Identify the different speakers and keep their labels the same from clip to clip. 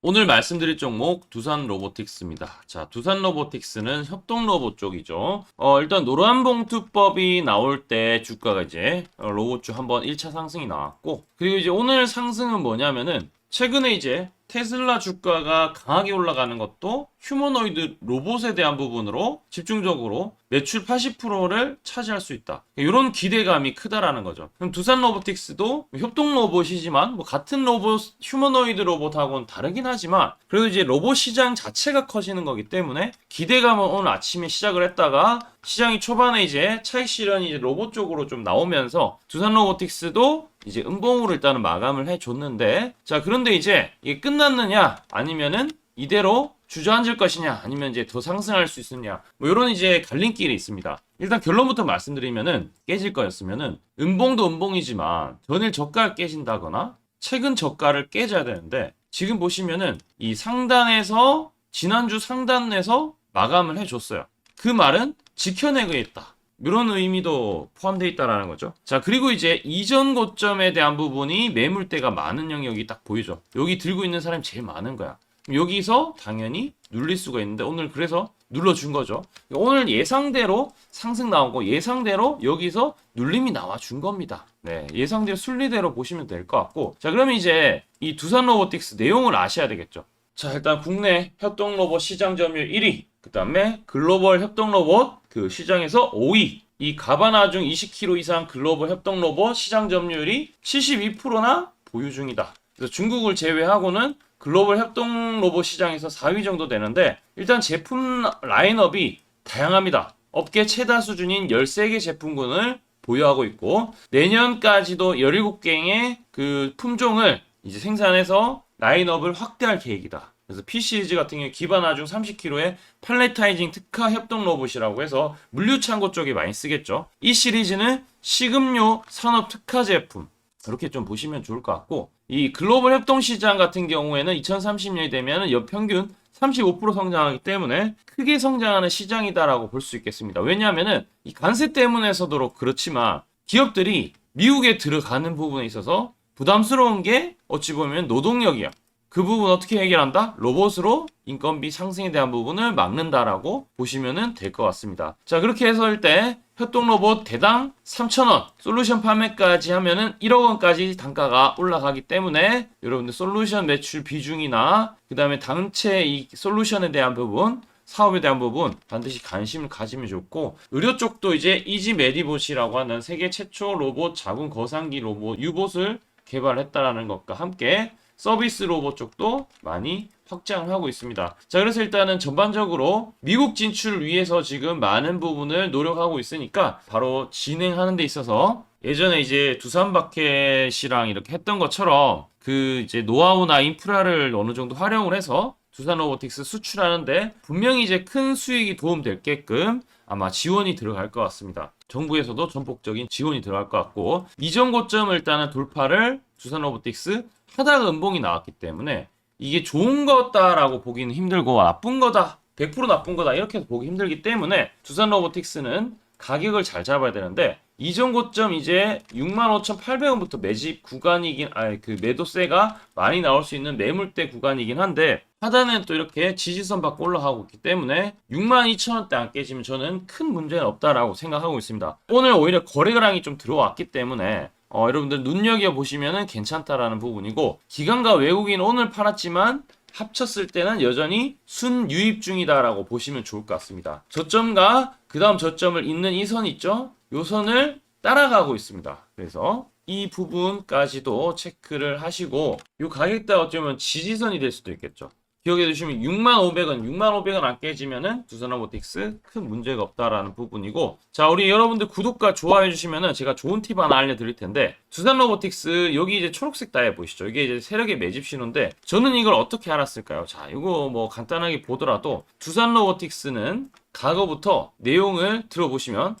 Speaker 1: 오늘 말씀드릴 종목 두산 로보틱스입니다. 자, 두산 로보틱스는 협동 로봇 쪽이죠. 어, 일단 노란 봉투법이 나올 때 주가가 이제 어, 로봇주 한번 1차 상승이 나왔고 그리고 이제 오늘 상승은 뭐냐면은 최근에 이제 테슬라 주가가 강하게 올라가는 것도 휴머노이드 로봇에 대한 부분으로 집중적으로 매출 80%를 차지할 수 있다. 이런 기대감이 크다라는 거죠. 그럼 두산 로보틱스도 협동 로봇이지만 뭐 같은 로봇, 휴머노이드 로봇하고는 다르긴 하지만 그래도 이제 로봇 시장 자체가 커지는 거기 때문에 기대감은 오늘 아침에 시작을 했다가 시장이 초반에 이제 차익 실현이 이제 로봇 쪽으로 좀 나오면서 두산 로보틱스도 이제 음봉으로 일단은 마감을 해줬는데 자 그런데 이제 이게 끝 났느냐 아니면은 이대로 주저앉을 것이냐 아니면 이제 더 상승할 수 있느냐 뭐 이런 이제 갈림길이 있습니다. 일단 결론부터 말씀드리면은 깨질 거였으면은 음봉도 음봉이지만 전일 저가를 깨진다거나 최근 저가를 깨져야 되는데 지금 보시면은 이 상단에서 지난주 상단에서 마감을 해줬어요. 그 말은 지켜내겠다. 이런 의미도 포함되어 있다라는 거죠. 자, 그리고 이제 이전 고점에 대한 부분이 매물대가 많은 영역이 딱 보이죠. 여기 들고 있는 사람이 제일 많은 거야. 여기서 당연히 눌릴 수가 있는데 오늘 그래서 눌러준 거죠. 오늘 예상대로 상승 나오고 예상대로 여기서 눌림이 나와 준 겁니다. 네, 예상대로 순리대로 보시면 될 것 같고 자, 그러면 이제 이 두산 로보틱스 내용을 아셔야 되겠죠. 자, 일단 국내 협동 로봇 시장 점유율 1위, 그 다음에 글로벌 협동 로봇 그 시장에서 5위. 이 가바나 중 20kg 이상 글로벌 협동 로봇 시장 점유율이 72%나 보유 중이다. 그래서 중국을 제외하고는 글로벌 협동 로봇 시장에서 4위 정도 되는데 일단 제품 라인업이 다양합니다. 업계 최다 수준인 13개 제품군을 보유하고 있고 내년까지도 17개의 그 품종을 이제 생산해서 라인업을 확대할 계획이다. 그래서 P 시리즈 같은 경우 기반 하중 30kg의 팔레타이징 특화 협동 로봇이라고 해서 물류 창고 쪽에 많이 쓰겠죠. 이 시리즈는 식음료 산업 특화 제품 그렇게 좀 보시면 좋을 것 같고 이 글로벌 협동 시장 같은 경우에는 2030년이 되면 연평균 35% 성장하기 때문에 크게 성장하는 시장이다라고 볼 수 있겠습니다. 왜냐하면은 이 관세 때문에서도 그렇지만 기업들이 미국에 들어가는 부분에 있어서 부담스러운 게 어찌 보면 노동력이야. 그 부분 어떻게 해결한다? 로봇으로 인건비 상승에 대한 부분을 막는다라고 보시면 될 것 같습니다. 자, 그렇게 해서 할때 협동 로봇 대당 3,000원, 솔루션 판매까지 하면은 1억 원까지 단가가 올라가기 때문에 여러분들 솔루션 매출 비중이나 그 다음에 단체 이 솔루션에 대한 부분 사업에 대한 부분 반드시 관심을 가지면 좋고 의료 쪽도 이제 이지 메디봇이라고 하는 세계 최초 로봇 자궁 거상기 로봇 유봇을 개발했다라는 것과 함께 서비스 로봇 쪽도 많이 확장을 하고 있습니다. 자, 그래서 일단은 전반적으로 미국 진출을 위해서 지금 많은 부분을 노력하고 있으니까 바로 진행하는 데 있어서 예전에 이제 두산바켓이랑 이렇게 했던 것처럼 그 이제 노하우나 인프라를 어느 정도 활용을 해서 두산 로보틱스 수출하는데 분명히 이제 큰 수익이 도움되게끔 아마 지원이 들어갈 것 같습니다. 정부에서도 전폭적인 지원이 들어갈 것 같고 이전 고점을 일단은 돌파를 두산 로보틱스 하다가 음봉이 나왔기 때문에 이게 좋은 거다라고 보기는 힘들고 나쁜 거다 100% 나쁜 거다 이렇게 보기 힘들기 때문에 두산 로보틱스는 가격을 잘 잡아야 되는데 이전 고점 이제 65,800원부터 매집 구간이긴 아니 그 매도세가 많이 나올 수 있는 매물대 구간이긴 한데 하단은 또 이렇게 지지선 받고 올라가고 있기 때문에 62,000원대 안 깨지면 저는 큰 문제는 없다라고 생각하고 있습니다. 오늘 오히려 거래량이 좀 들어왔기 때문에 어, 여러분들 눈여겨 보시면은 괜찮다라는 부분이고 기관과 외국인 오늘 팔았지만 합쳤을 때는 여전히 순유입 중이다라고 보시면 좋을 것 같습니다. 저점과 그 다음 저점을 잇는 이 선 있죠? 요 선을 따라가고 있습니다. 그래서 이 부분까지도 체크를 하시고 요 가격대 어쩌면 지지선이 될 수도 있겠죠. 기억해 두시면 6,500원, 6,500원 안 깨지면은 두산로보틱스 큰 문제가 없다라는 부분이고 자 우리 여러분들 구독과 좋아해 주시면은 제가 좋은 팁 하나 알려드릴 텐데 두산로보틱스 여기 이제 초록색 다이아 보이시죠? 이게 이제 세력의 매집 신호인데 저는 이걸 어떻게 알았을까요? 자 이거 뭐 간단하게 보더라도 두산로보틱스는 과거부터 내용을 들어보시면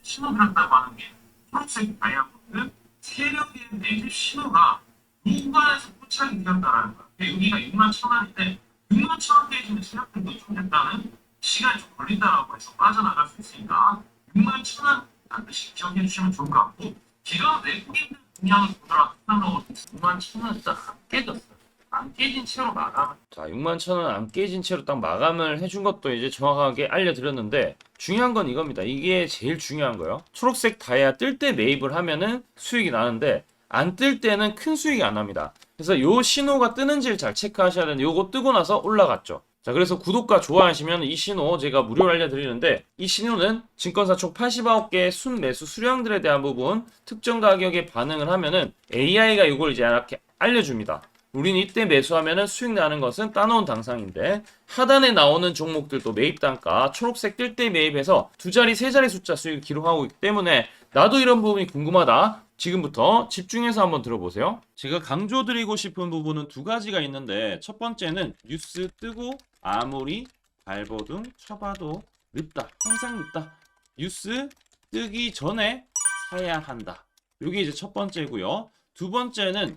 Speaker 2: 신호를 한다고 하는 게 초록색 다이아몬드 세력의 매집 신호가 누가에서 포착이 되었다라는 거야. 여기가 6만 천 원인데 6만 천원 깨지면 세력들도 유통됐다는 시간이 좀 걸린다라고 해서 빠져나갈 수 있으니까 6만 천 원 반드시 기억해 주시면 좋을 것 같고 지금 외국인들 분양을 보더라도 수산로 6만 천 원이 딱 깨졌어. 안 깨진 채로 마감.
Speaker 1: 자, 6만 천 원 안 깨진 채로 딱 마감을 해준 것도 이제 정확하게 알려드렸는데 중요한 건 이겁니다. 이게 제일 중요한 거예요. 초록색 다이아 뜰 때 매입을 하면은 수익이 나는데 안 뜰 때는 큰 수익이 안 납니다. 그래서 요 신호가 뜨는지를 잘 체크하셔야 되는데 요거 뜨고 나서 올라갔죠. 자, 그래서 구독과 좋아하시면 이 신호 제가 무료로 알려드리는데 이 신호는 증권사 총 89개 순매수 수량들에 대한 부분 특정 가격에 반응을 하면은 AI가 이걸 이제 이렇게 알려줍니다. 우린 이때 매수하면은 수익 나는 것은 따놓은 당상인데 하단에 나오는 종목들도 매입 단가 초록색 뜰 때 매입해서 두 자리 세 자리 숫자 수익을 기록하고 있기 때문에 나도 이런 부분이 궁금하다. 지금부터 집중해서 한번 들어보세요. 제가 강조드리고 싶은 부분은 두 가지가 있는데 첫 번째는 뉴스 뜨고 아무리 발버둥 쳐봐도 늦다. 항상 늦다. 뉴스 뜨기 전에 사야 한다. 이게 이제 첫 번째고요. 두 번째는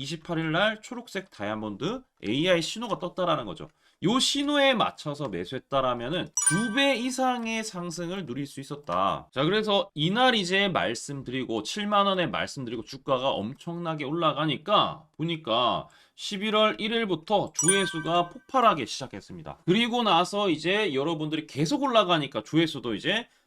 Speaker 1: 28일 날 초록색 다이아몬드 AI 신호가 떴다라는 거죠. 요 신호에 맞춰서 매수했다라면은 두 배 이상의 상승을 누릴 수 있었다. 자, 그래서 이날 이제 말씀드리고 7만 원에 말씀드리고 주가가 엄청나게 올라가니까 보니까 11월 1일부터 조회수가 폭발하기 시작했습니다. 그리고 나서 이제 여러분들이 계속 올라가니까 조회수도 이제